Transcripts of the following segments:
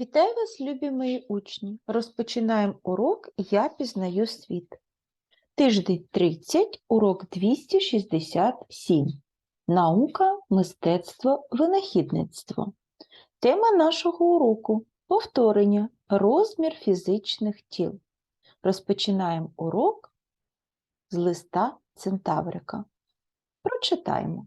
Вітаю вас, любі мої учні! Розпочинаємо урок Я пізнаю світ. Тиждень 30, урок 267. Наука, мистецтво, винахідництво. Тема нашого уроку повторення, розмір фізичних тіл. Розпочинаємо урок з листа Центаврика. Прочитаємо.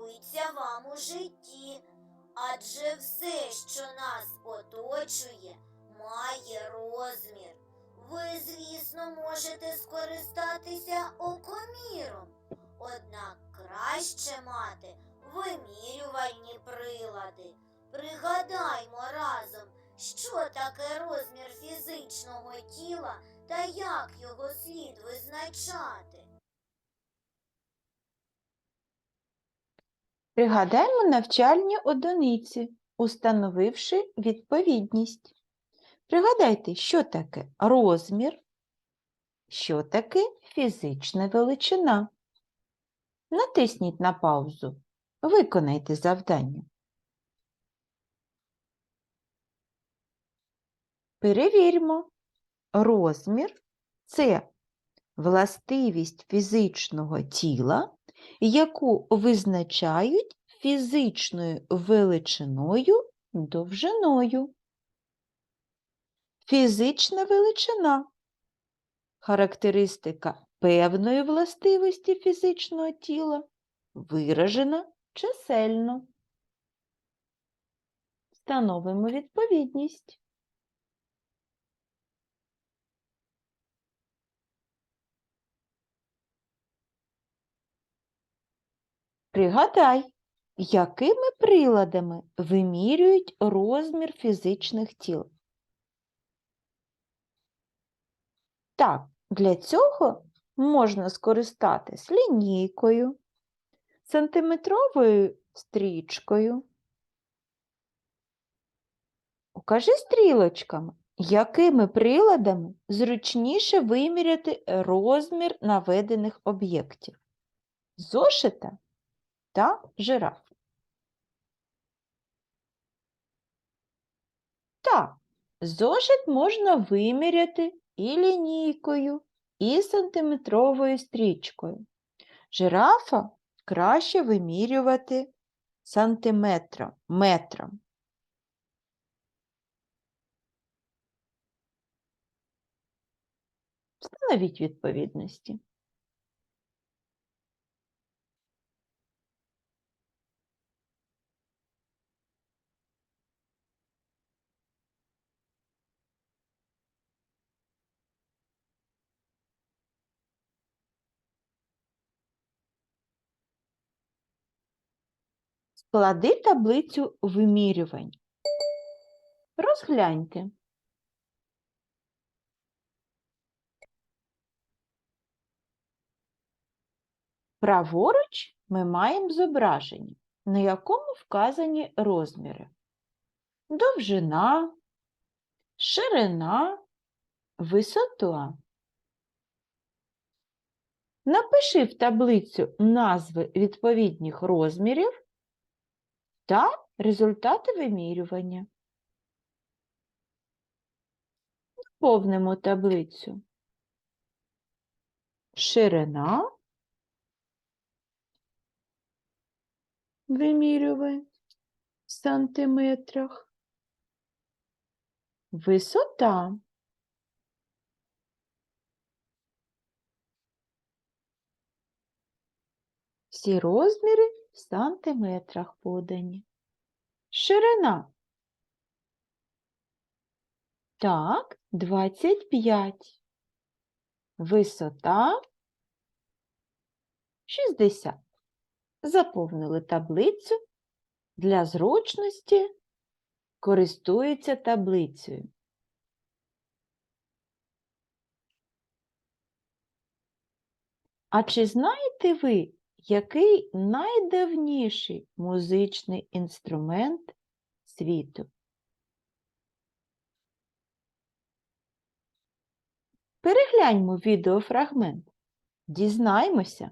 Знадобиться вам у житті, адже все, що нас оточує, має розмір. Ви, звісно, можете скористатися окоміром, однак краще мати вимірювальні прилади. Пригадаймо разом, що таке розмір фізичного тіла та як його слід визначати. Пригадаємо навчальні одиниці, установивши відповідність. Пригадайте, що таке розмір, що таке фізична величина. Натисніть на паузу. Виконайте завдання. Перевіримо. Розмір це властивість фізичного тіла, яку визначають фізичною величиною довжиною. Фізична величина характеристика певної властивості фізичного тіла виражена чисельно. Встановимо відповідність. Пригадай, якими приладами вимірюють розмір фізичних тіл? Так, для цього можна скористатись лінійкою, сантиметровою стрічкою. Укажи стрілочками, якими приладами зручніше виміряти розмір наведених об'єктів зошита та жираф. Так, зошит можна виміряти і лінійкою, і сантиметровою стрічкою. Жирафа краще вимірювати сантиметром, метром. Встановіть відповідності. Склади таблицю вимірювань. Розгляньте. Праворуч ми маємо зображення, на якому вказані розміри. Довжина, ширина, висота. Напиши в таблицю назви відповідних розмірів та результати вимірювання. Повнимо таблицю. Ширина вимірювань в сантиметрах. Висота. Всі розміри в сантиметрах подані. Ширина. Так, 25. Висота 60. заповнили таблицю. Для зручності користуються таблицею. А чи знаєте ви, який найдавніший музичний інструмент світу? Перегляньмо відеофрагмент. Дізнаймося.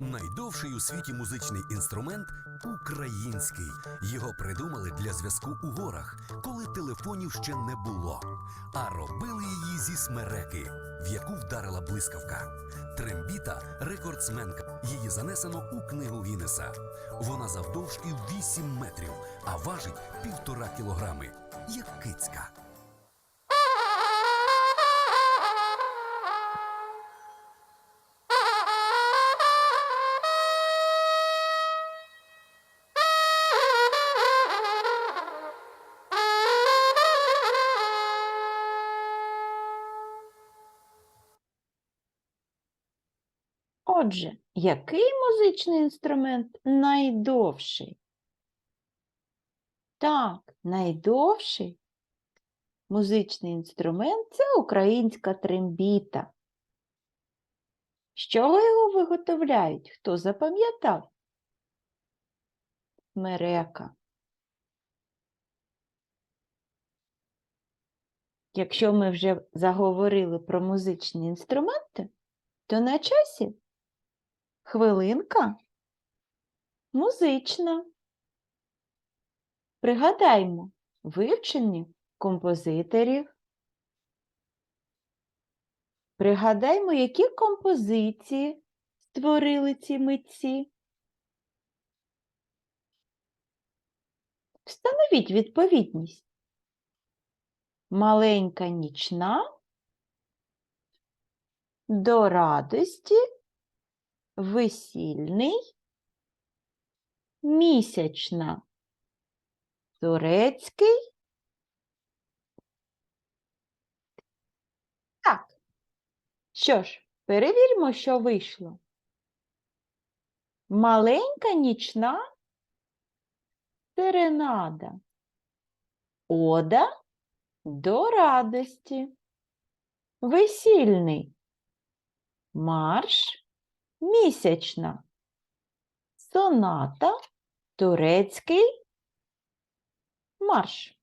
Найдовший у світі музичний інструмент український. Його придумали для зв'язку у горах, коли телефонів ще не було. А робили її зі смереки, в яку вдарила блискавка. Трембіта рекордсменка. Її занесено у книгу Гіннеса. Вона завдовжки 8 метрів, а важить півтора кілограми, як кицька. Отже, який музичний інструмент найдовший? Так, найдовший музичний інструмент це українська трембіта. З чого його виготовляють? Хто запам'ятав? Смерека. Якщо ми вже заговорили про музичні інструменти, то на часі хвилинка музична. Пригадаймо вивчені композиторів. Пригадаймо, які композиції створили ці митці. Встановіть відповідність. Маленька нічна до радості весільний місячна турецький. Так. Що ж, перевіримо, що вийшло. Маленька нічна серенада. Ода до радості. Весільний. Марш місячна. Соната турецький марш.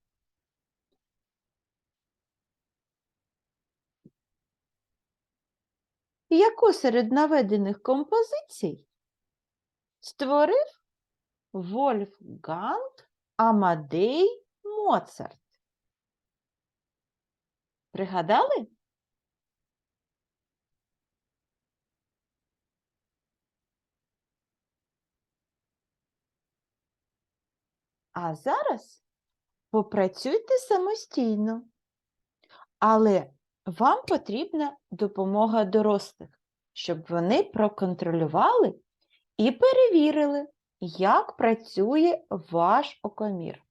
Яку серед наведених композицій створив Вольфганг Амадей Моцарт? Пригадали? А зараз попрацюйте самостійно. Але вам потрібна допомога дорослих, щоб вони проконтролювали і перевірили, як працює ваш окомір.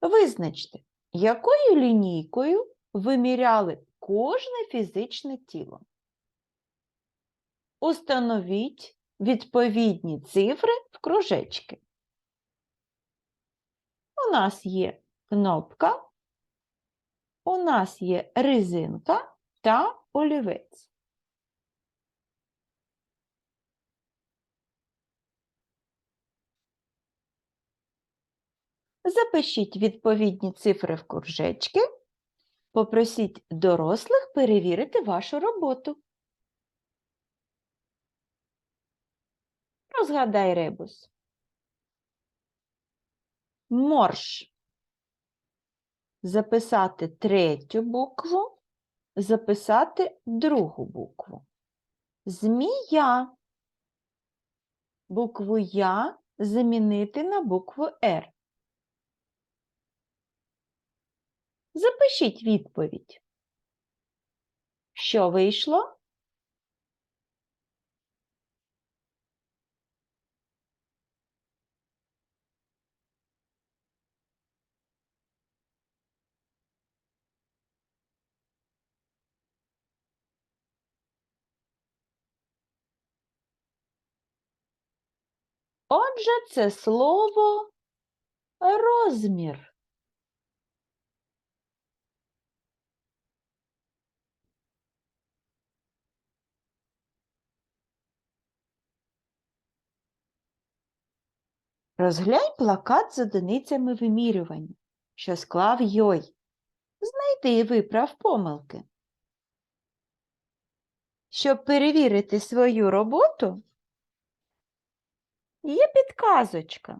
Визначте, якою лінійкою виміряли кожне фізичне тіло. Установіть відповідні цифри в кружечки. У нас є кнопка, у нас є резинка та олівець. Запишіть відповідні цифри в кружечки, попросіть дорослих перевірити вашу роботу. Розгадай ребус. Морж. Записати третю букву, записати другу букву. Змія. Букву Я замінити на букву Р. Запишіть відповідь. Що вийшло? Отже, це слово розмір. Розглянь плакат з одиницями вимірювання, що склав Йой. Знайди і виправ помилки. Щоб перевірити свою роботу, є підказочка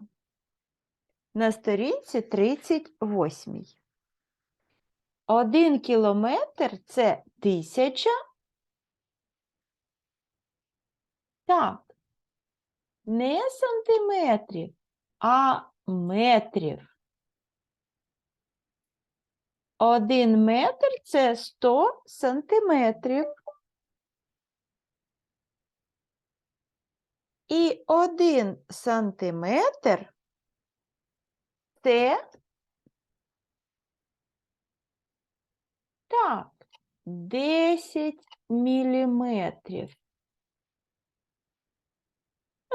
на сторінці 38. Один кілометр це тисяча. Так, не сантиметрів, а метрів. Один метр це 100 сантиметрів. І один сантиметр це так, 10 міліметрів.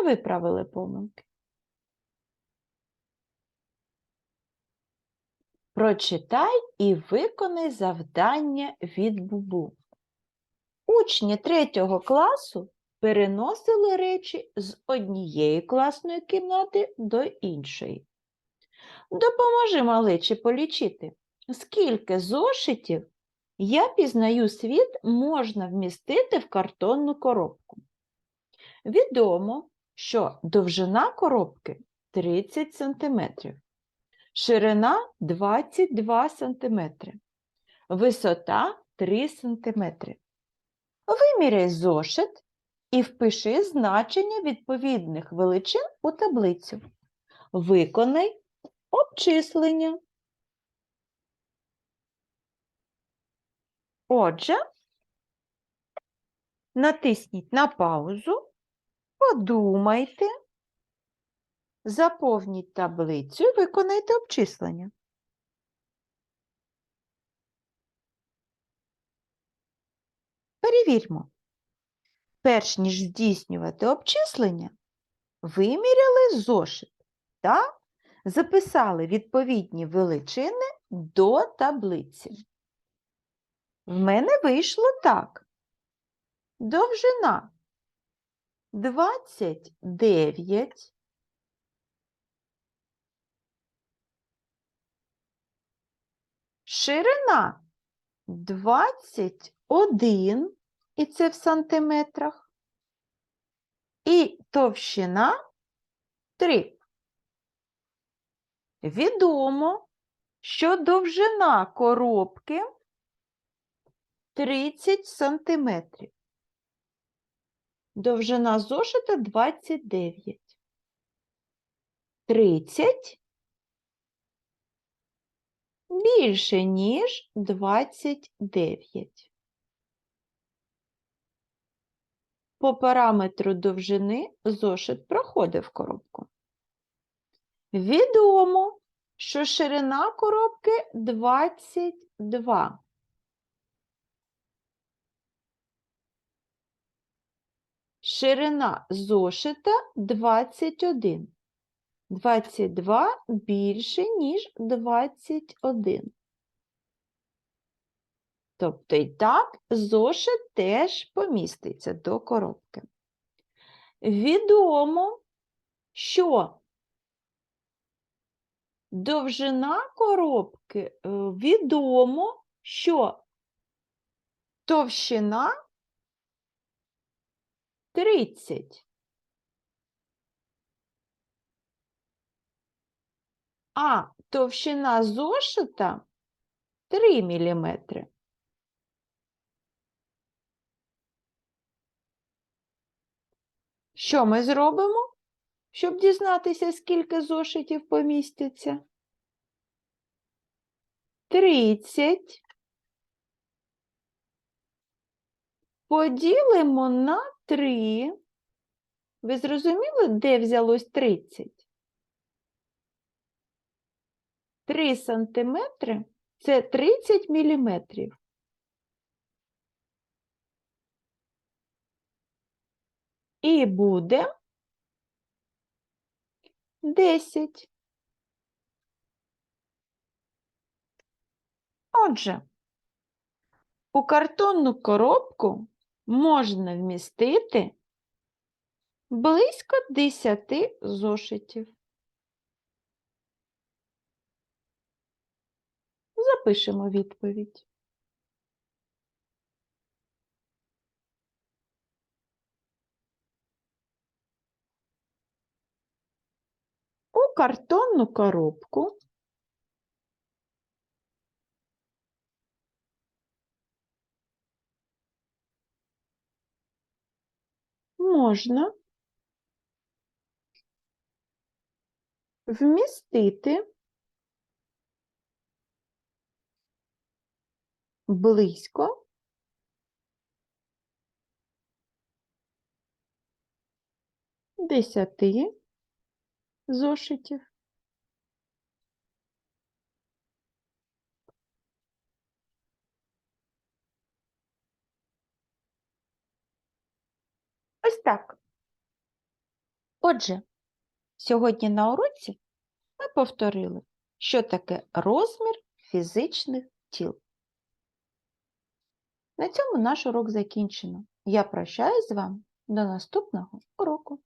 Виправили помилки. Прочитай і виконай завдання від Бубу. Учні третього класу переносили речі з однієї класної кімнати до іншої. Допоможи малечі полічити, скільки зошитів я пізнаю світ можна вмістити в картонну коробку. Відомо, що довжина коробки 30 см, ширина 22 см, висота 3 см. Виміряй зошит і впиши значення відповідних величин у таблицю. Виконай обчислення. Отже, натисніть на паузу, подумайте, заповніть таблицю і виконайте обчислення. Перевірмо. Перш ніж здійснювати обчислення, виміряли зошит та записали відповідні величини до таблиці. В мене вийшло так. Довжина 29. Ширина 21, і це в сантиметрах. І товщина 3. Відомо, що довжина коробки 30 сантиметрів. Довжина зошита 29. 30 більше, ніж 29. По параметру довжини зошит проходив коробку. Відомо, що ширина коробки 22. Ширина зошита 21. 22 більше, ніж 21. Тобто і так зошит теж поміститься до коробки. Відомо, що довжина коробки е, відомо, що товщина 30. А товщина зошита 3 мм. Що ми зробимо, щоб дізнатися, скільки зошитів поміститься? 30 поділимо на 3. Ви зрозуміли, де взялось 30? 3 сантиметри – це 30 міліметрів. І буде 10. Отже, у картонну коробку можна вмістити близько 10 зошитів. Запишемо відповідь. У картонну коробку. Можна вмістити близько десяти зошитів. Ось так. Отже, сьогодні на уроці ми повторили, що таке розмір фізичних тіл. На цьому наш урок закінчено. Я прощаюсь з вами до наступного уроку.